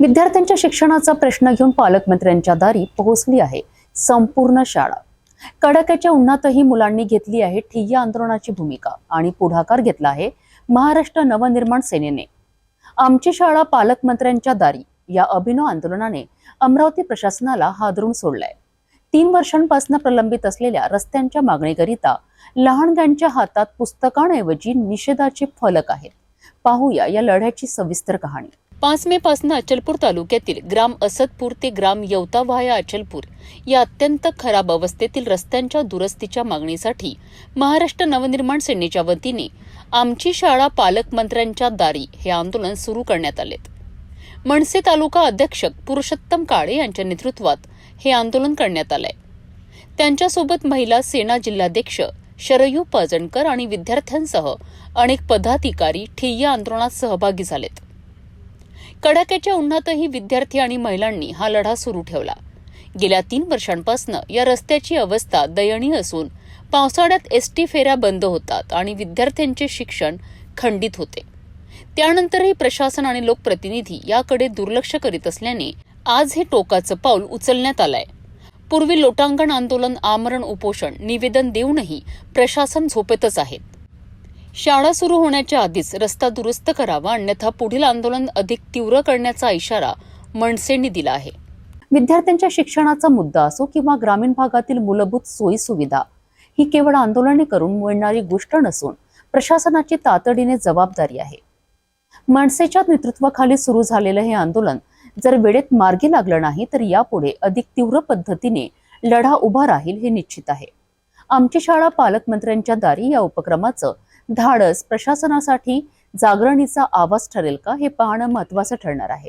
विद्यार्थ्यांच्या शिक्षणाचा प्रश्न घेऊन पालकमंत्र्यांच्या दारी पोहोचली आहे. संपूर्ण शाळा. कडाक्याच्या उन्हातही मुलांनी घेतली आहे ठिय्या आंदोलनाची भूमिका आणि पुढाकार घेतला आहे महाराष्ट्र नवनिर्माण सेनेने. आमची शाळा पालकमंत्र्यांच्या दारी या अभिनव आंदोलनाने अमरावती प्रशासनाला हादरून सोडलाय. तीन वर्षांपासून प्रलंबित असलेल्या रस्त्यांच्या मागणीकरिता लहानग्यांच्या हातात पुस्तकांऐवजी निषेधाचे फलक आहेत. पाहूया या लढ्याची सविस्तर कहाणी. पाच मे पासून अचलपूर तालुक्यातील ग्राम असदपूर ते ग्राम यवता व्हाया अचलपूर या अत्यंत खराब अवस्थेतील रस्त्यांच्या दुरुस्तीच्या मागणीसाठी महाराष्ट्र नवनिर्माण सेनेच्या वतीने आमची शाळा पालकमंत्र्यांच्या दारी हे आंदोलन सुरू करण्यात आले. मनसे तालुका अध्यक्ष पुरुषोत्तम काळे यांच्या नेतृत्वात हे आंदोलन करण्यात आलंय. त्यांच्यासोबत महिला सेना जिल्हाध्यक्ष शरयू पाजणकर आणि विद्यार्थ्यांसह अनेक पदाधिकारी ठिय्या आंदोलनात सहभागी झालेत. कडाक्याच्या उन्हातही विद्यार्थी आणि महिलांनी हा लढा सुरू ठेवला. गेल्या तीन वर्षांपासून या रस्त्याची अवस्था दयनीय असून पावसाळ्यात एसटी फेऱ्या बंद होतात आणि विद्यार्थ्यांचे शिक्षण खंडित होते. त्यानंतरही प्रशासन आणि लोकप्रतिनिधी याकडे दुर्लक्ष करीत असल्याने आज हे टोकाचं पाऊल उचलण्यात आलंय. पूर्वी लोटांगण आंदोलन आमरण उपोषण निवेदन देऊनही प्रशासन झोपेतच आहेत. शाळा सुरू होण्याच्या आधीच रस्ता दुरुस्त करावा अन्यथा पुढील आंदोलन अधिक तीव्र करण्याचा इशारा मनसेंनी दिला आहे. विद्यार्थ्यांच्या शिक्षणाचा मुद्दा असो किंवा ग्रामीण भागातील मूलभूत सोयी सुविधा ही केवळ आंदोलने करून मिळणारी गोष्ट नसून प्रशासनाची तातडीने जबाबदारी आहे. मनसेच्या नेतृत्वाखाली सुरू झालेलं हे आंदोलन जर वेळेत मार्गी लागलं नाही तर यापुढे अधिक तीव्र पद्धतीने लढा उभा राहील हे निश्चित आहे. आमची शाळा पालकमंत्र्यांच्या दारी या उपक्रमाचं धाडस प्रशासनासाठी जागरणीचा आवाज ठरेल का हे पाहणं महत्वाचं ठरणार आहे.